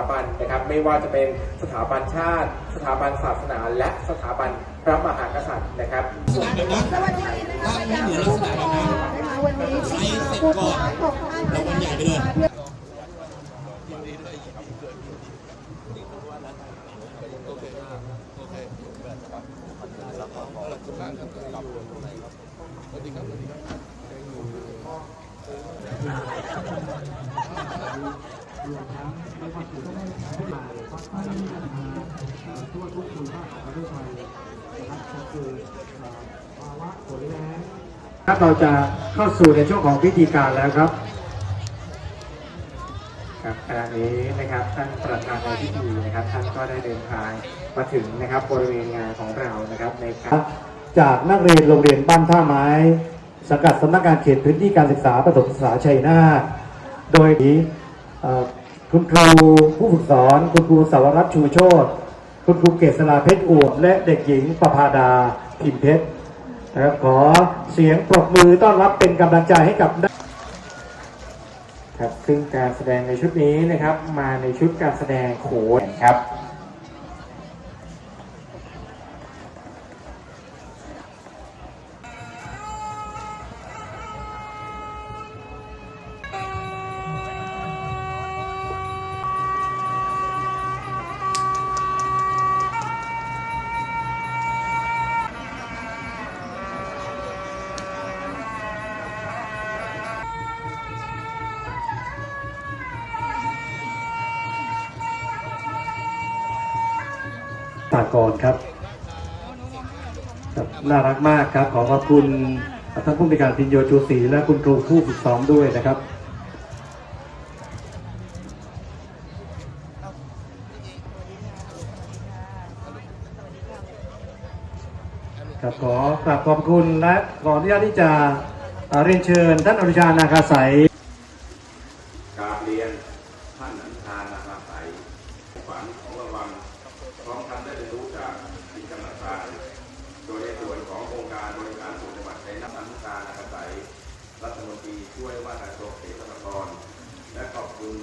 าบันนะครับ ไม่ว่าจะเป็นสถาบันชาติ สถาบันศาสนา และสถาบันพระมหากษัตริย์นะครับสวัสดีนะคะว่าไม่เหมือนลักษณะแบบนั้นวันนี้ใช้เสร็จก่อนรางวัลใหญ่ไปเลยครับ ถ้าเราจะเข้าสู่ในช่วงของพิธีการแล้วครับครับขณะนี้นะครับท่านประธานในพิธีนะครับ ท่านก็ได้เดินทางมาถึงนะครับบริเวณงานของเรานะครับในการจากนักเรียนโรงเรียนบ้านท่าไม้สังกัดสำนักงานเขตพื้นที่การศึกษาประถมศึกษาชัยนาทโดยมีเอ่อ คุณครูผู้ฝึกสอน คุณครูสาวรัตน์ชูโชตคุณครูเกษราเพชรอวดและเด็กหญิงประภาดาพิมเพชรนะครับขอเสียงปรบมือต้อนรับเป็นกำลังใจให้กับครับซึ่งการแสดงในชุดนี้นะครับมาในชุดการแสดงโขนครับ ปากรครับครับน่ารักมากครับ ขอขอบคุณท่านผู้บริการพินโยชูศรีและคุณครูผู้ฝึกซ้อมด้วยนะครับครับขอกราบขอบคุณและขออนุญาตที่จะเรียนเชิญท่านอนุชานาคาสายกราบเรียนท่าน ช่วยว่าการกระทรวงเกษตรกร และขอบคุณ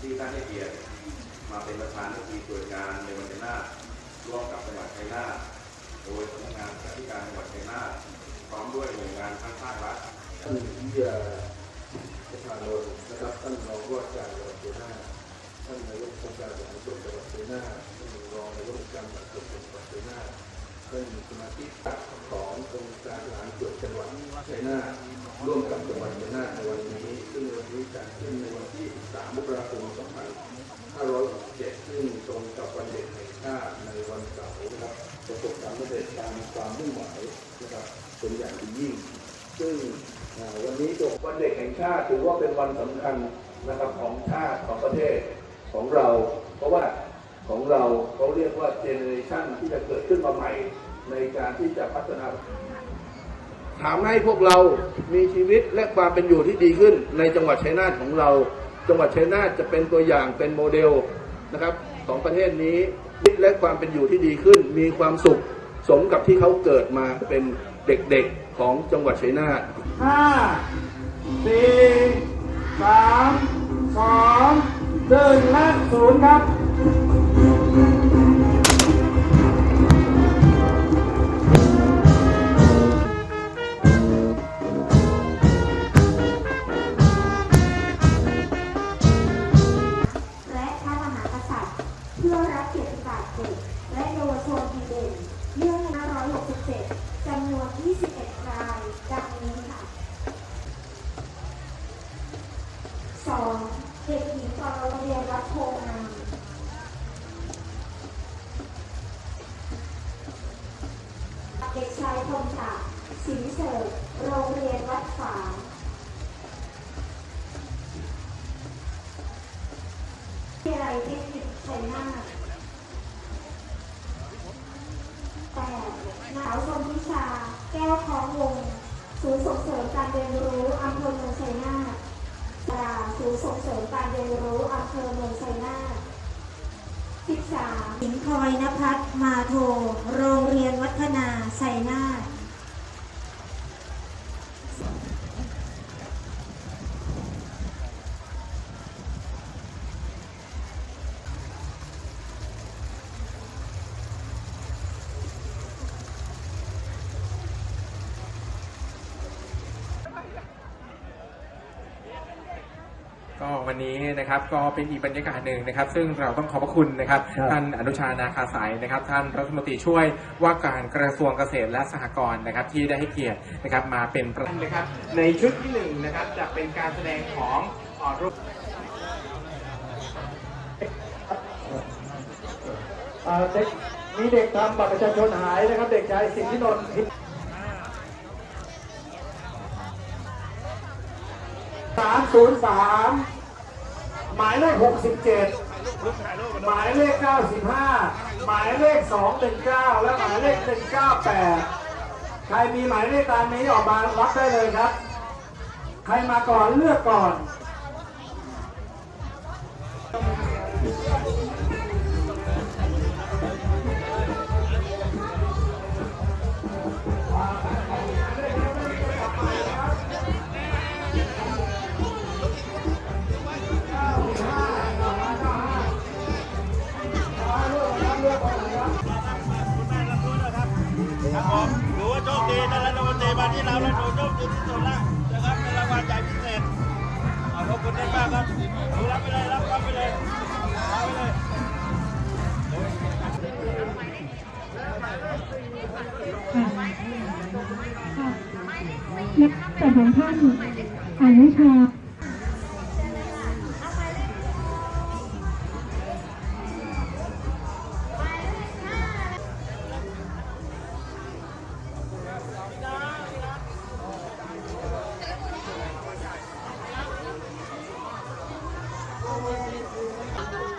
ที่ท่านให้เกียรติมาเป็นประธานในพิธีตรวจงานในวันชัยนาทร่วมกับจังหวัดชัยนาทโดยสำนักงานการการจังหวัดชัยนาทพร้อมด้วยหน่วยงานทั้งภาครัฐท่านวิทยาประธานโนนะครับท่านรองผู้ว่าการจังหวัดชัยนาทท่านนายกองค์การบริหารส่วนจังหวัดชัยนาทท่านรองนายกองค์การบริหารส่วนจังหวัดชัยนาท ท่านสมาชิกขององค์การบริหารส่วนจังหวัดชัยนาทร่วมกับจังหวัดชัยนาทในวันนี้ ซึ่งวันนี้จัดขึ้นในวันที่ 3 มกราคม 2567 ซึ่งตรงกับวันเด็กแห่งชาติในวันเสาร์นะครับประสบความสำเร็จตามความมุ่งหมายนะครับเป็นอย่างยิ่ง ซึ่งวันนี้ตกวันเด็กแห่งชาติถือว่าเป็นวันสำคัญนะครับของชาติของประเทศของเรา เพราะว่า ของเราเขาเรียกว่าเจเนอเรชันที่จะเกิดขึ้นมาใหม่ ในการที่จะพัฒนาทำให้พวกเรามีชีวิตและความเป็นอยู่ที่ดีขึ้น ในจังหวัดชัยนาทของเรา จังหวัดชัยนาทจะเป็นตัวอย่างเป็นโมเดลนะครับของประเทศนี้ชีวิตและความเป็นอยู่ที่ดีขึ้น มีความสุขสมกับที่เขาเกิดมาเป็นเด็กๆของจังหวัดชัยนาทห้าสี่สามสองหนึ่งและศูนย์ครับ 7จำนวน 21 รายดังนี้ค่ะ 2. เด็กหญิงกรเรียนวัดโพงาม เด็กชายพงศักดิ์สินเสริฐโรงเรียนวัดฝางวิทยาลัยเทคนิคชัยนาท นางสาวชมพิชา แก้วคล้องวง ศูนย์ส่งเสริมการเรียนรู้อำเภอเมืองชัยนาทดาศูนย์ส่งเสริมการเรียนรู้อำเภอเมืองชัยนาท13หญิงพลอยนภัสมาโท โรงเรียนวัฒนาชัยนาท วันนี้นะครับก็เป็นอีกบรรยากาศหนึ่งนะครับ ซึ่งเราต้องขอบพระคุณนะครับครับ ท่านอนุชานาคาสายนะครับ ท่านรัฐมนตรีช่วยว่าการกระทรวงเกษตรและสหกรณ์นะครับที่ได้ให้เกียรตินะครับมาเป็นประธานนะครับในชุดที่หนึ่งนะครับจะเป็นการแสดงของเอ่อรูปเอ่อเด็กมีเด็กทำบัตรประชาชนหายนะครับ เด็กชายสิทธินนท์สามศูนย์สาม หมายเลขหกสิบเจ็ดหมายเลขเก้าสิบห้าหมายเลขสองหนึ่งเก้าและหมายเลขหนึ่งเก้าแปดใครมีหมายเลขตามนี้ออกมารับได้เลยครับ ใครมาก่อนเลือกก่อน ที่เราแล้โดนูโชคดีที่สุดละนะครับในรางวัลใหญ่พิเศษขอบคุณท่านมากครับรับไปเลยรับรับไปเลยรับไปเลยนักแต่ของท่านอนุชา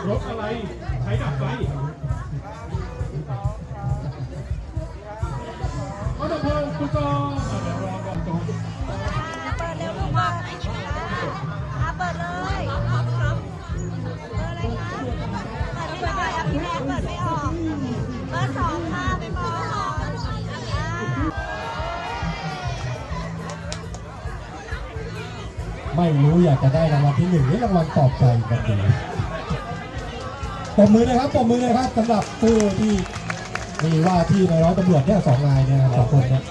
รถอะไร ใช้ดับไฟเอาดับเพลิงคุณกองเดี๋ยวรอก่อนกอเปิดเร็วลูกบอกอะเปิดเลยเปิดเลยค่ะเปิดไม่ได้อะพี่แม่เปิดไม่ออก เบอร์สองค่ะไปมองอะไม่รู้อยากจะได้รางวัลที่หนึ่งหรือรางวัลปลอบใจกันดี ปมมือเลยครับปมมือเลยครับสำหรับผู้ที่มีว่าที่ในร้อยตำรวจเนี่ยสองนายเนี่ยครับสองคนเนี่ย